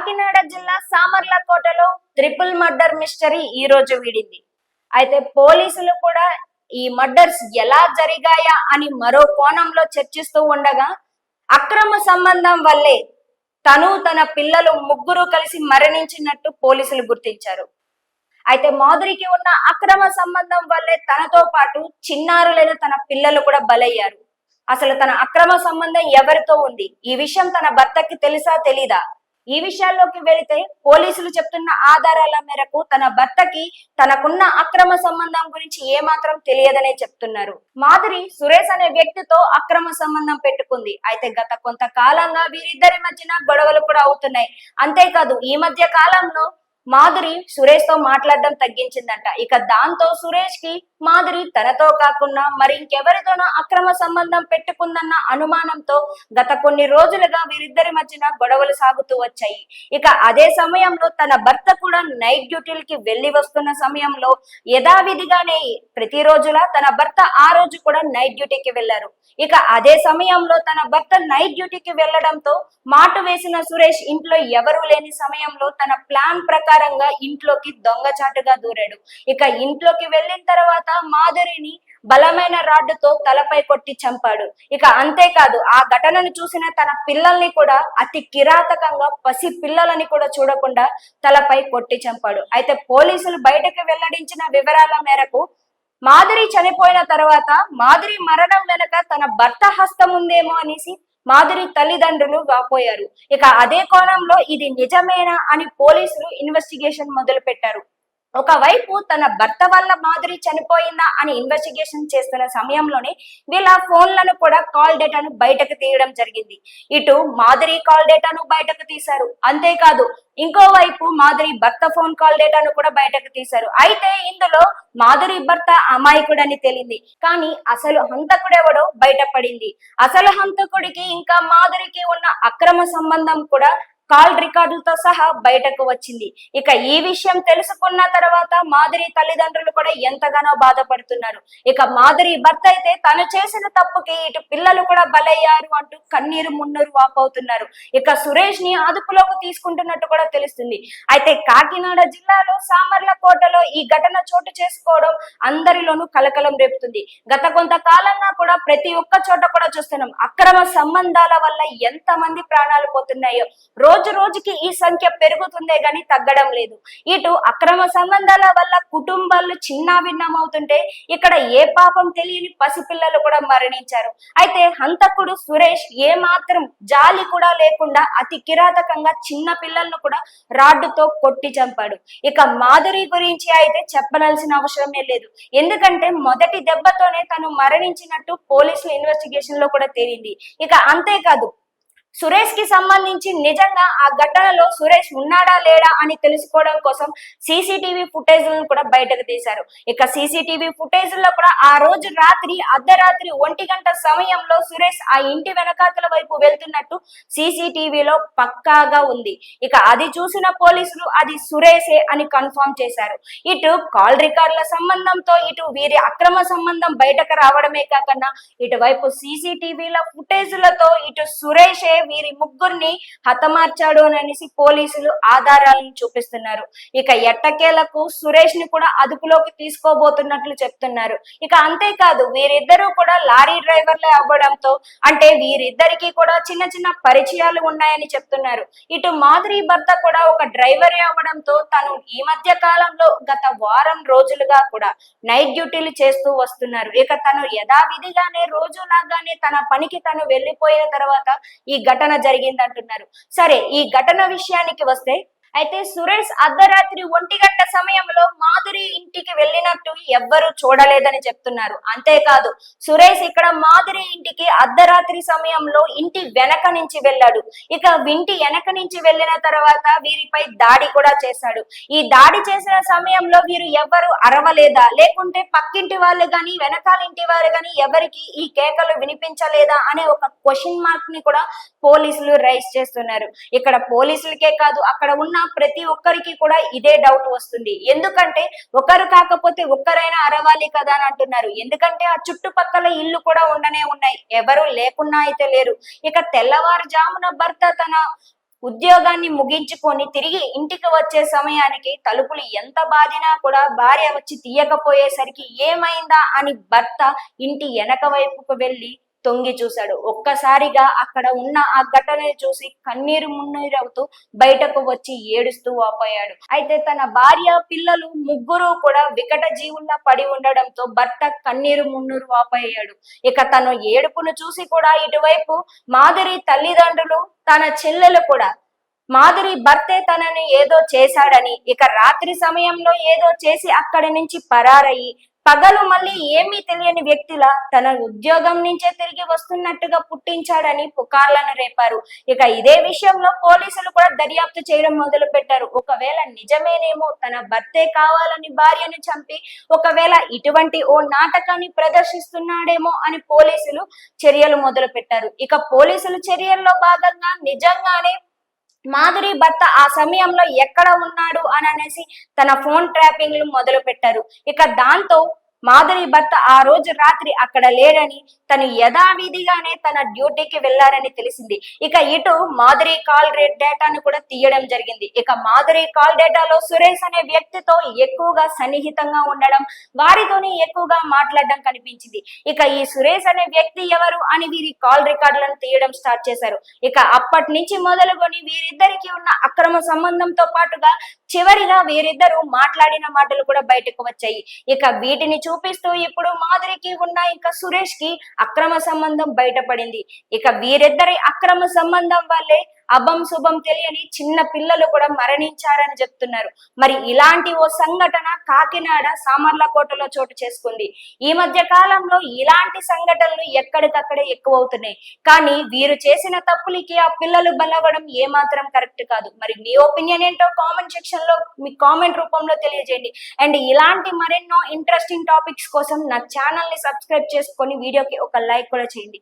కాకినాడ జిల్లా సామర్లకోటలో triple murder mystery ఈ రోజు వీడింది. అయితే పోలీసులు కూడా ఈ మర్డర్స్ ఎలా జరిగాయా అని మరో కోణంలో చర్చిస్తూ ఉండగా అక్రమ సంబంధం వల్లే తను తన పిల్లలు ముగ్గురు కలిసి మరణించినట్టు పోలీసులు గుర్తించారు. అయితే మాధురికి ఉన్న అక్రమ సంబంధం వల్లే తనతో పాటు చిన్నారులైన తన పిల్లలు కూడా బలయ్యారు. అసలు తన అక్రమ సంబంధం ఎవరితో ఉంది? ఈ విషయం తన భర్తకి తెలుసా తెలీదా? ఈ విషయాల్లోకి వెళితే పోలీసులు చెప్తున్న ఆధారాల మేరకు తన భర్తకి తనకున్న అక్రమ సంబంధం గురించి ఏమాత్రం తెలియదనే చెప్తున్నారు. మాధురి సురేష్ అనే వ్యక్తితో అక్రమ సంబంధం పెట్టుకుంది. అయితే గత కొంతకాలంగా వీరిద్దరి మధ్యన గొడవలు కూడా అవుతున్నాయి. అంతేకాదు ఈ మధ్య కాలంలో మాధురి సురేష్తో మాట్లాడడం తగ్గించిందంట. ఇక దాంతో సురేష్కి మాధురి తనతో కాకుండా మరి ఇంకెవరితోనో అక్రమ సంబంధం పెట్టుకుందన్న అనుమానంతో గత కొన్ని రోజులుగా వీరిద్దరి మధ్యన గొడవలు సాగుతూ వచ్చాయి. ఇక అదే సమయంలో తన భర్త కూడా నైట్ డ్యూటీలకి వెళ్ళి వస్తున్న సమయంలో యథావిధిగానే ప్రతిరోజులా తన భర్త ఆ రోజు కూడా నైట్ డ్యూటీకి వెళ్ళారు ఇక అదే సమయంలో తన భర్త నైట్ డ్యూటీకి వెళ్ళడంతో మాట వేసిన సురేష్ ఇంట్లో ఎవరూ లేని సమయంలో తన ప్లాన్ ప్రకారం ప్రకారంగా ఇంట్లోకి దొంగచాటుగా దూరాడు. ఇక ఇంట్లోకి వెళ్ళిన తర్వాత మాధురిని బలమైన రాడ్డుతో తలపై కొట్టి చంపాడు. ఇక అంతేకాదు ఆ ఘటనను చూసిన తన పిల్లల్ని కూడా అతి కిరాతకంగా పసి పిల్లలని కూడా చూడకుండా తలపై కొట్టి చంపాడు. అయితే పోలీసులు బయటకు వెల్లడించిన వివరాల మేరకు మాధురి చనిపోయిన తర్వాత మాధురి మరణం వెనక తన భర్త హస్తం ఉందేమో అనేసి మాధురి తల్లిదండ్రులు వాపోయారు ఇక అదే కోణంలో ఇది నిజమేనా అని పోలీసులు ఇన్వెస్టిగేషన్ మొదలు పెట్టారు ఒకవైపు తన భర్త వల్ల మాధురి చనిపోయిందా అని ఇన్వెస్టిగేషన్ చేస్తున్న సమయంలోనే వీళ్ళ ఫోన్లను కూడా కాల్ డేటాను బయటకు తీయడం జరిగింది. ఇటు మాధురి కాల్ డేటాను బయటకు తీశారు. అంతేకాదు ఇంకోవైపు మాధురి భర్త ఫోన్ కాల్ డేటాను కూడా బయటకు తీశారు. అయితే ఇందులో మాధురి భర్త అమాయకుడని తేలింది. కానీ అసలు హంతకుడెవడో బయటపడింది. అసలు హంతకుడికి ఇంకా మాధురికి ఉన్న అక్రమ సంబంధం కూడా కాల్ రికార్డులతో సహా బయటకు వచ్చింది. ఇక ఈ విషయం తెలుసుకున్న తర్వాత మాధురి తల్లిదండ్రులు కూడా ఎంతగానో బాధపడుతున్నారు. ఇక మాధురి భర్త అయితే తను చేసిన తప్పుకి ఇటు పిల్లలు కూడా బలయ్యారు అంటూ కన్నీరు మున్నూరు వాపవుతున్నారు ఇక సురేష్ని అదుపులోకి తీసుకుంటున్నట్టు కూడా తెలుస్తుంది. అయితే కాకినాడ జిల్లాలో సామర్లకోటలో ఈ ఘటన చోటు చేసుకోవడం అందరిలోనూ కలకలం రేపుతుంది. గత కొంతకాలంగా కూడా ప్రతి ఒక్క చోట కూడా చూస్తున్నాం. అక్రమ సంబంధాల వల్ల ఎంత మంది ప్రాణాలు పోతున్నాయో. రోజు రోజు రోజుకి ఈ సంఖ్య పెరుగుతుందే గాని తగ్గడం లేదు. ఇటు అక్రమ సంబంధాల వల్ల కుటుంబాలు చిన్నాభిన్నం అవుతుంటే ఇక్కడ ఏ పాపం తెలియని పసిపిల్లలు కూడా మరణించారు. అయితే హంతకుడు సురేష్ ఏ మాత్రం జాలి కూడా లేకుండా అతి కిరాతకంగా చిన్న పిల్లలను కూడా రాడ్డుతో కొట్టి చంపాడు. ఇక మాధురి గురించి అయితే చెప్పనలసిన అవసరమే లేదు. ఎందుకంటే మొదటి దెబ్బతోనే తను మరణించినట్టు పోలీసుల ఇన్వెస్టిగేషన్లో కూడా తేలింది. ఇక అంతేకాదు సురేష్కి సంబంధించి నిజంగా ఆ ఘటనలో సురేష్ ఉన్నాడా లేడా అని తెలుసుకోవడం కోసం సీసీటీవీ ఫుటేజ్ కూడా బయటకు తీశారు. ఇక సీసీటీవీ ఫుటేజ్లో కూడా ఆ రోజు రాత్రి అర్ధరాత్రి ఒంటి గంట సమయంలో సురేష్ ఆ ఇంటి వెనకాతల వైపు వెళ్తున్నట్టు సీసీటీవీలో పక్కాగా ఉంది. ఇక అది చూసిన పోలీసులు అది సురేషే అని కన్ఫర్మ్ చేశారు. ఇటు కాల్ రికార్డుల సంబంధంతో ఇటు వీరి అక్రమ సంబంధం బయటకు రావడమే కాకుండా ఇటువైపు సీసీటీవీల ఫుటేజ్లతో ఇటు సురేషే వీరి ముగ్గురిని హతమార్చాడు అని అనేసి పోలీసులు ఆధారాలను చూపిస్తున్నారు. ఇక ఎట్టకేలకు సురేష్ని కూడా అదుపులోకి తీసుకోబోతున్నట్లు చెప్తున్నారు. ఇక అంతేకాదు వీరిద్దరూ కూడా లారీ డ్రైవర్లే అవ్వడంతో అంటే వీరిద్దరికి కూడా చిన్న చిన్న పరిచయాలు ఉన్నాయని చెప్తున్నారు. ఇటు మాధురి భర్త కూడా ఒక డ్రైవరే అవ్వడంతో తను ఈ మధ్య కాలంలో గత వారం రోజులుగా కూడా నైట్ డ్యూటీలు చేస్తూ వస్తున్నారు. ఇక తను యథావిధిగానే రోజులాగానే తన పనికి తను వెళ్ళిపోయిన తర్వాత ఈ ఘటన జరిగింది అంటున్నారు సరే ఈ ఘటన విషయానికి వస్తే అయితే సురేష్ అర్ధరాత్రి ఒంటి గంట సమయంలో మాధురి ఇంటికి వెళ్ళినట్టు ఎవ్వరూ చూడలేదని చెప్తున్నారు. అంతేకాదు సురేష్ ఇక్కడ మాధురి ఇంటికి అర్ధరాత్రి సమయంలో ఇంటి వెనక నుంచి వెళ్ళాడు. ఇక ఇంటి వెనక నుంచి వెళ్ళిన తర్వాత వీరిపై దాడి కూడా చేశాడు. ఈ దాడి చేసిన సమయంలో వీరు ఎవ్వరు అరవలేదా? లేకుంటే పక్కింటి వాళ్ళు గాని వెనకాల ఇంటి వారు గాని ఎవరికి ఈ కేకలు వినిపించలేదా అనే ఒక క్వశ్చన్ మార్క్ని కూడా పోలీసులు రైజ్ చేస్తున్నారు. ఇక్కడ పోలీసులకే కాదు అక్కడ ఉన్న ప్రతి ఒక్కరికి కూడా ఇదే డౌట్ వస్తుంది. ఎందుకంటే ఒకరు కాకపోతే ఒక్కరైనా అరవాలి కదా అని అంటున్నారు. ఎందుకంటే ఆ చుట్టుపక్కల ఇల్లు కూడా ఉండనే ఉన్నాయి. ఎవరు లేకున్నా అయితే లేరు. ఇక తెల్లవారుజామున భర్త తన ఉద్యోగాన్ని ముగించుకొని తిరిగి ఇంటికి వచ్చే సమయానికి తలుపులు ఎంత బాధినా కూడా భార్య వచ్చి తీయకపోయేసరికి ఏమైందా అని భర్త ఇంటి వెనక వైపుకు వెళ్ళి తొంగి చూశాడు. ఒక్కసారిగా అక్కడ ఉన్న ఆ ఘటనని చూసి కన్నీరు మున్నీరవుతూ బయటకు వచ్చి ఏడుస్తూ వాపోయాడు. అయితే తన భార్య పిల్లలు ముగ్గురు కూడా వికట జీవుల్లా పడి ఉండడంతో భర్త కన్నీరు మున్నూరు వాపోయాడు. ఇక తను ఏడుపును చూసి కూడా ఇటువైపు మాధురి తల్లిదండ్రులు తన చెల్లెలు కూడా మాధురి భర్తే తనని ఏదో చేశాడని ఇక రాత్రి సమయంలో ఏదో చేసి అక్కడి నుంచి పరారయ్యి పగలు మళ్ళీ ఏమీ తెలియని వ్యక్తుల తన ఉద్యోగం నుంచే తిరిగి వస్తున్నట్టుగా పుట్టించాడని పుకార్లను రేపారు. ఇక ఇదే విషయంలో పోలీసులు కూడా దర్యాప్తు చేయడం మొదలు పెట్టారు ఒకవేళ నిజమేనేమో తన భర్తే కావాలని భార్యను చంపి ఒకవేళ ఇటువంటి ఓ నాటకాన్ని ప్రదర్శిస్తున్నాడేమో అని పోలీసులు చర్యలు మొదలు పెట్టారు ఇక పోలీసులు చర్యల్లో భాగంగా నిజంగానే మాధురి భర్త ఆ సమయంలో ఎక్కడ ఉన్నాడు అని అనేసి తన ఫోన్ ట్రాపింగ్లు మొదలు పెట్టారు ఇక దాంతో మాధురి భర్త ఆ రోజు రాత్రి అక్కడ లేడని తను యథావిధిగానే తన డ్యూటీకి వెళ్ళారని తెలిసింది. ఇక ఇటు మాధురి కాల్ రేట్ డేటాను కూడా తీయడం జరిగింది. ఇక మాధురి కాల్ డేటాలో సురేష్ అనే వ్యక్తితో ఎక్కువగా సన్నిహితంగా ఉండడం వారితోనే ఎక్కువగా మాట్లాడడం కనిపించింది. ఇక ఈ సురేష్ అనే వ్యక్తి ఎవరు అని వీరి కాల్ రికార్డులను తీయడం స్టార్ట్ చేశారు. ఇక అప్పటి నుంచి మొదలుకొని వీరిద్దరికి ఉన్న అక్రమ సంబంధంతో పాటుగా చివరిగా వీరిద్దరూ మాట్లాడిన మాటలు కూడా బయటకు వచ్చాయి. ఇక వీటిని చూపిస్తూ ఇప్పుడు మాధురికి ఉన్న ఇంకా సురేష్కి అక్రమ సంబంధం బయటపడింది. ఇక వీరిద్దరి అక్రమ సంబంధం వల్లే అభం శుభం తెలియని చిన్న పిల్లలు కూడా మరణించారని చెప్తున్నారు. మరి ఇలాంటి ఓ సంఘటన కాకినాడ సామర్లకోటలో చోటు చేసుకుంది. ఈ మధ్య కాలంలో ఇలాంటి సంఘటనలు ఎక్కడికక్కడే ఎక్కువ అవుతున్నాయి కానీ వీరు చేసిన తప్పులకి ఆ పిల్లలు బలవడం ఏమాత్రం కరెక్ట్ కాదు. మరి మీ ఒపీనియన్ ఏంటో కామెంట్ సెక్షన్లో మీ కామెంట్ రూపంలో తెలియజేయండి. అండ్ ఇలాంటి మరెన్నో ఇంట్రెస్టింగ్ టాపిక్స్ కోసం నా ఛానల్ని సబ్స్క్రైబ్ చేసుకొని వీడియోకి ఒక లైక్ కూడా చేయండి.